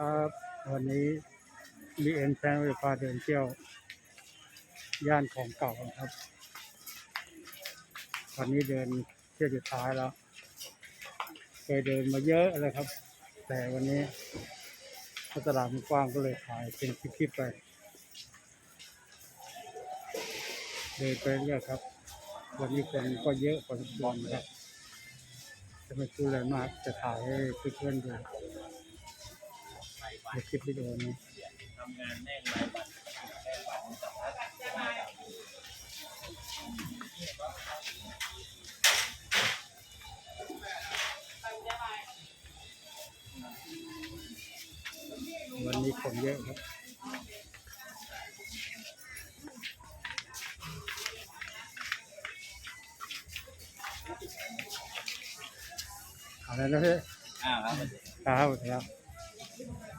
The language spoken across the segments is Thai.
ครับ วันนี้มีเอ็นแฟนไปพาเดินเที่ยว ย่านของเก่าครับวันนี้เดินเที่ยวสุดท้ายแล้ว เคยเดินมาเยอะเลยครับ แต่วันนี้ตลาดมันกว้างก็เลยถ่ายเป็นคลิปๆไป เดินไปเรื่อยครับ วันนี้คนก็เยอะพอสมควรนะครับจะไม่พูดอะไรมากจะถ่ายให้เพื่อนๆดู ในคลิปวิดีโอนี้ทำงานแน่งรายวันแค่วันสัปดาห์วันนี้คนเยอะครับอะไรนะพี่อ้าวครับครับครับ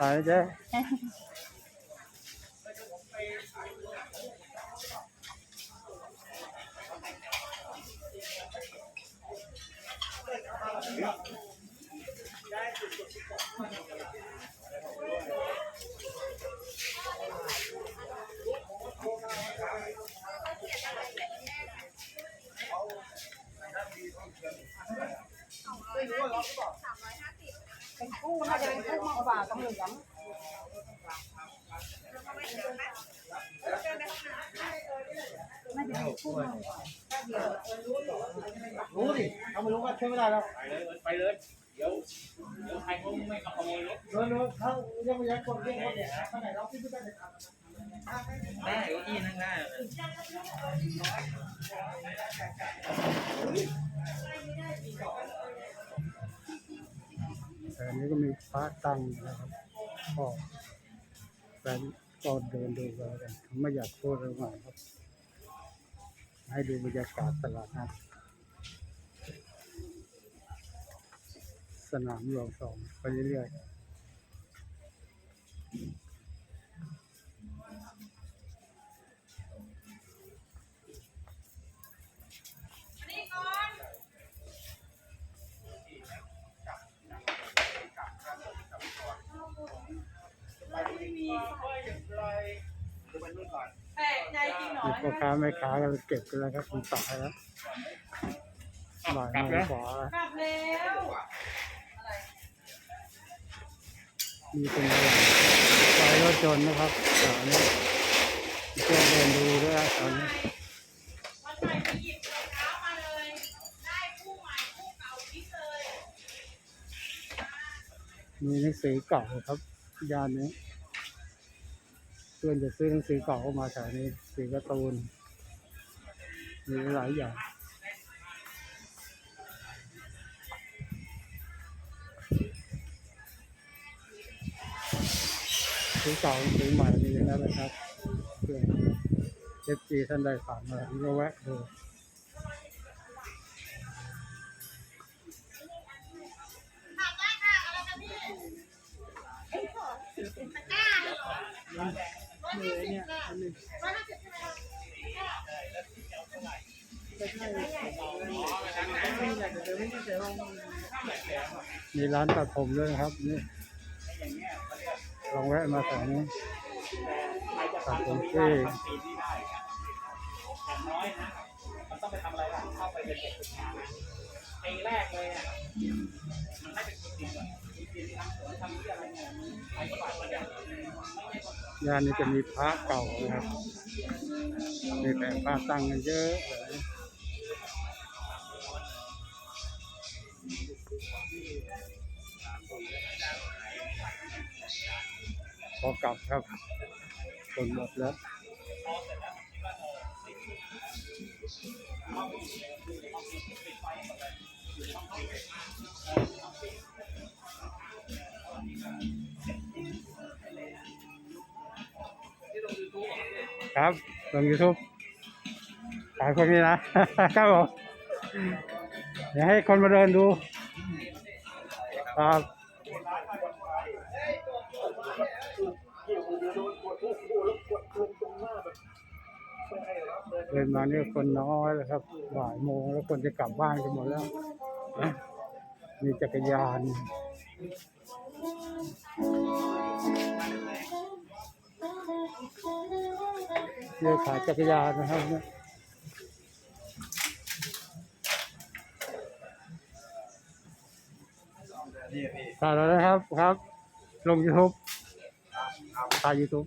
ตาย รู้ดิเขาไม่รู้ก็ช่วยไม่ได้แล้วไปเลยไปเลย เดี๋ยวเดี๋ยวใครเขาไม่ขโมยรถเดินเดินเขายังไม่ยังคนเรียกคนเนี่ยข้างไหนเราที่ไม่ได้เลยครับได้เก้าอี้นั่งได้เลยแต่อันนี้ก็มีพระตั้งนะครับก็แฟนก็เดินดูไปกันไม่อยากพูดอะไรมากครับ ให้ดูบรรยากาศตลาดนัดสนามหลวงสองไปเรื่อยๆ พ่อค้าแม่ค้าก็เก็บกันแล้วครับคุณต่ายแล้วบ่ายโมงกว่ากลับแล้วมีเป็นอะไรไปรถยนต์นะครับแถวนี้เพื่อนเดินดูด้วยนะแถวนี้วันใหม่ไปหยิบรองเท้ามาเลย ได้คู่ใหม่คู่เก่าทิ้งเลยมีหนังสือเก่าครับย่านนี้ เพื่อนจะซื้อหนังสือเก่าเข้ามาแถวนี้สือการ์ตูนมีหลายอย่างซื้อเก่าซื้อใหม่มีแล้วนะครับเพื่อนเอฟซีท่านใดผ่านมาก็แวะดูได้ค่ะ มีร้านตัดผมด้วยนะครับนี่ลองแวะมาแถวนี้ตัดผมฟรีปีที่ได้อย่างน้อยนะมันต้องไปทำอะไรล่ะเข้าไปเป็นเด็กฝึกงานนะปีแรกเลยอะมันไม่เป็นคนจริงก่อนมีปีที่ทำสวนทำเรื่องอะไรเงี้ยไปก็ไปมาอย่างไม่ใช่คน ย่านนี้จะมีพระเก่านะครับ มีแต่พระตั้งกันเยอะเลยพอกลับครับ คนหมดแล้ว ครับลงยูทูบขายคนนี้นะ ครับผมเดี๋ให้คนมาเดินดูครับเดินมาเนี่ยคนน้อยแล้วครับบ่ายโมงแล้วคนจะกลับบ้านกันหมดแล้ว มีจักรยาน เนี่ยขายจักรยานนะครับเนี่ยถ่ายแล้วนะครับครับ ลงยูทูบถ่ายยูทูบ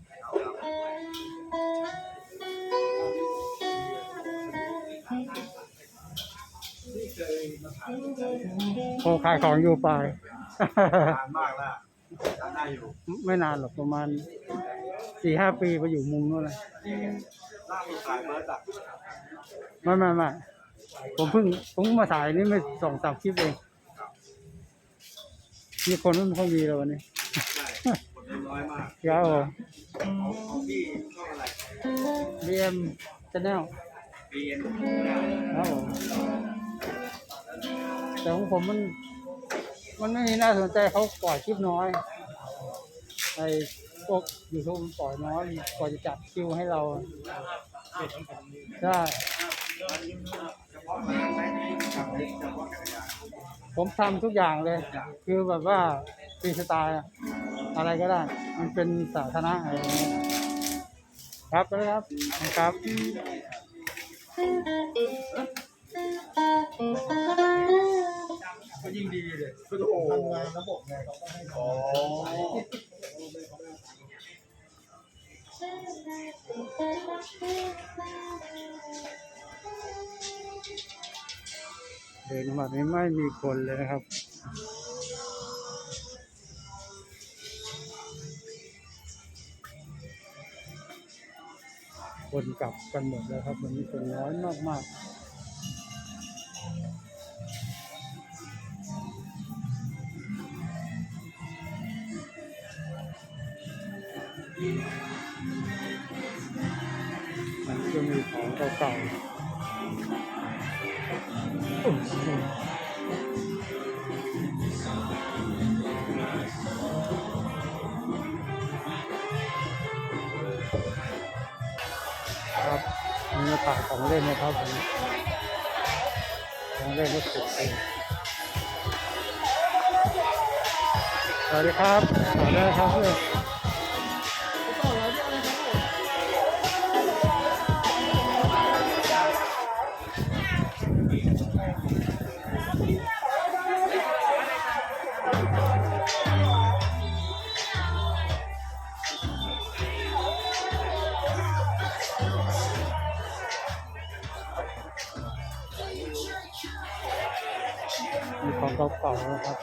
โอ้ขายของอยู่ไปนานมากแล้ว ได้อยู่ไม่นานหรอกประมาณสี่ห้าปีไปอยู่มุมนู้นเลยล่าสุดขายเบิร์ดอะไม่ไม่ไม่ผมเพิ่งผมเพิ่งมาถ่ายนี่ไม่สองสามคลิปเองมีคนไม่ค่อยมีเลยวันนี้ใช่คนดูน้อยมากครับผมของของพี่ช่องอะไรบีเอ็มชแนลบีเอ็นครับผมแต่ของผมมัน มันไม่มีน่าสนใจเขาปล่อยคลิปน้อยไอ้พวกยูทูบปล่อยน้อยกว่าจะจัดคิวให้เราใช่ผมทำทุกอย่างเลย คือแบบว่าฟรีสไตล์อะไรก็ได้ มันเป็นสาธารณะอะไรอย่างเงี้ยครับไปเลยครับครับ ยิ่งดีเลยคือโอ้ทำงานระบบไงเขาก็ให้อ๋อเดินมานี้ไม่มีคนเลยนะครับ คนกลับกันหมดแล้วครับวันนี้คนน้อยมากๆ มันก็มีของเก่าๆครับมีมาขาของเล่นนะครับผมของเล่นก็สุดเลยสวัสดีครับขอได้ครับเพื่อน มีของเก่าๆนะครับ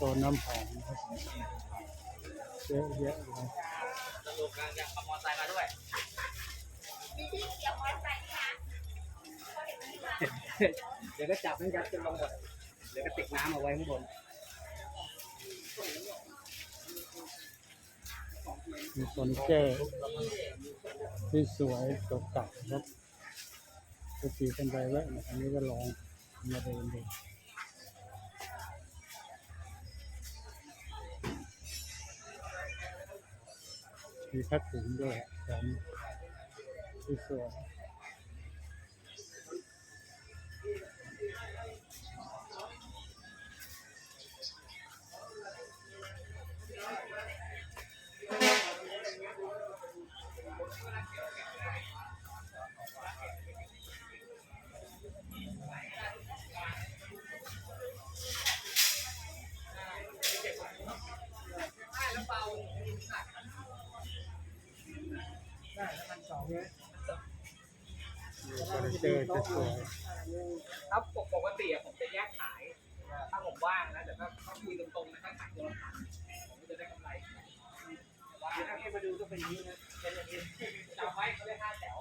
ตัวน้ำหอมเยอะแยะเลยสรุปการจะขับมอเตอไซค์มาด้วยมีที่เกี่ยวมอเตอร์ไซค์ไหมคะ เดี๋ยวก็จับนั่นยัดจนลงหมดเดี๋ยวก็ติดน้ำเอาไว้ข้างบนมีคนแก้ที่สวยๆเก่าๆครับก็สีกันไปแวะมาอันนี้ก็ลองมาเดินดูมีพัดถุงด้วยแถมที่สวย เฟอร์นิเจอร์จะสวยถ้าปกติอะผมจะแยกขาย ถ้าผมว่างนะแต่ถ้าถ้าคุยตรงๆนะถ้าขายตัวละพันผมก็จะได้กำไรว่าถ้าให้มาดูก็เป็นอย่างนี้นะเป็นอย่างนี้จำไว้เขาเรียกห้าแถว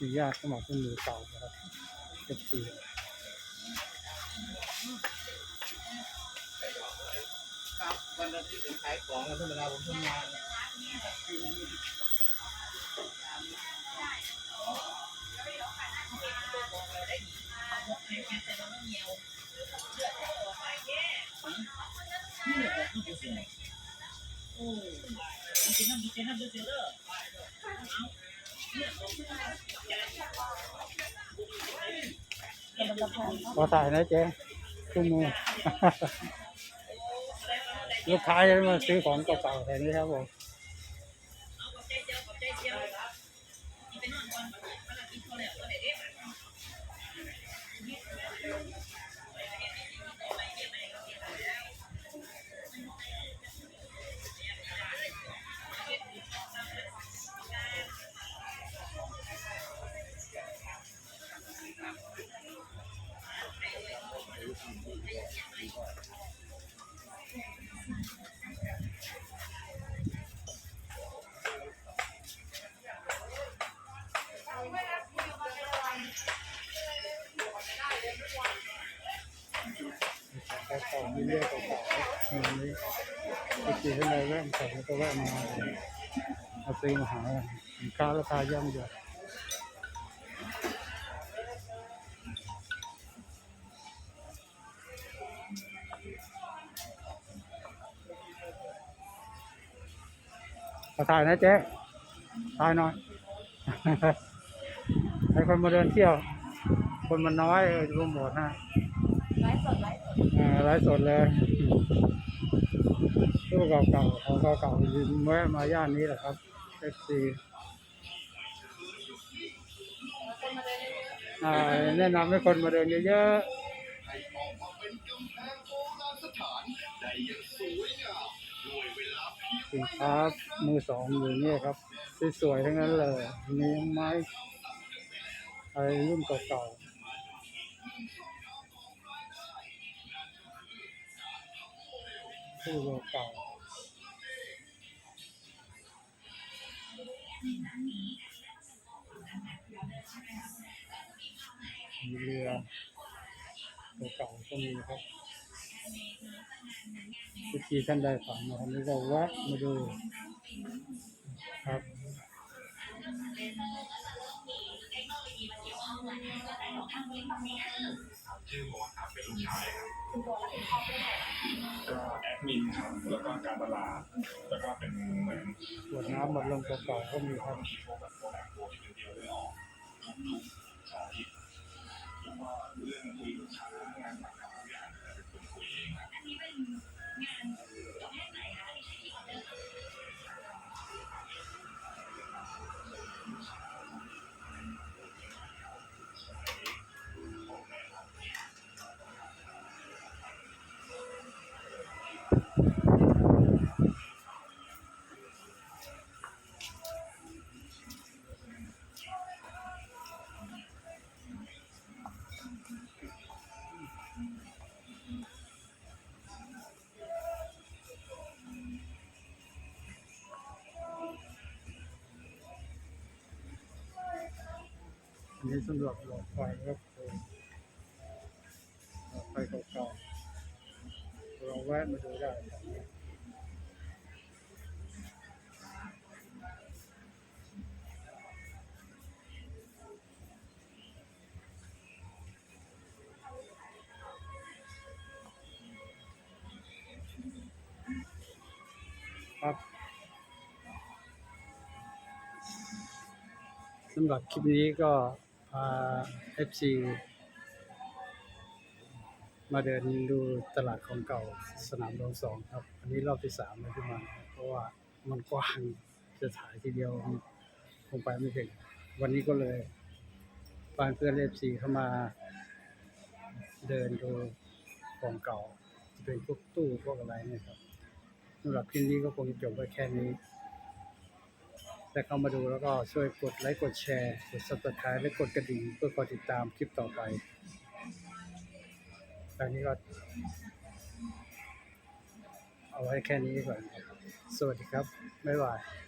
มีญาติเข้ามาเป็นมือเก่านะครับเอฟซีครับวันอาทิตย์ผมขายของธรรมดาผมทำงาน ขอถ่ายนะเจ๊ขึ้นมือ ลูกค้าจะมาซื้อของเก่าๆแถวนี้ครับผม ก่าๆมีเรื่องเก่าๆมีนี้ไปกินข้างในแวะใส่แล้วก็แวะมาเอาซื้อมาหาสินค้าราคาย่อมเยามาถ่ายนะเจ๊ถ่ายหน่อยให้คนมาเดินเที่ยว คนมันน้อยเออรวมหมดฮะ ไลฟ์สดไลฟ์สด อ่า ไลฟ์สดเลยตู้เก่าๆของเก่าๆยืมแวะมาย่านนี้แหละครับเดินเยอะอ่าแนะนำให้คนมาเดินเยอะๆสินค้ามือสองอยู่เนี่ยครับสวยๆทั้งนั้นเลยมีไม้อะไรรุ่นเก่าๆ ตู้เก่ามีเรือเก่าก็มีครับทุกทีท่านใดผ่านมาทางนี้ก็แวะมาดูครับชื่อโมครับเป็นลูกชายครับก็ มินครับแล้วก็การตลาดแล้วก็เป็นเหมือนขวดน้ำบัดลมเก่าๆก็มีครับที่พวกแบบโปรดักต์โปรที่เป็นเดียวเลยออกใช่แล้วก็เรื่องคุยลูกค้า นนี้สำหรับหลอดไฟครับหลอดไฟเก่าๆเราแวะมาดูได้ครับสำหรับคลิปนี้ก็ พา FC มาเดินดูตลาดของเก่าสนามหลวงสองครับ อันนี้รอบที่สามแล้วที่มาเพราะว่ามันกว้างจะถ่ายทีเดียวคงไปไม่ถึง วันนี้ก็เลยพาเพื่อน FC เข้ามา เดินดูของเก่าจะเป็นพวกตู้พวกอะไรเนี่ยครับสำหรับคลิปนี้ก็คงจะจบไว้แค่นี้ แต่เข้ามาดูแล้วก็ช่วยกดไลค์กดแชร์กดซับสไครต์และกดกระดิ่งเพื่อคอยติดตามคลิปต่อไปตอนนี้ก็เอาไว้แค่นี้ก่อน สวัสดีครับ บ๊ายบาย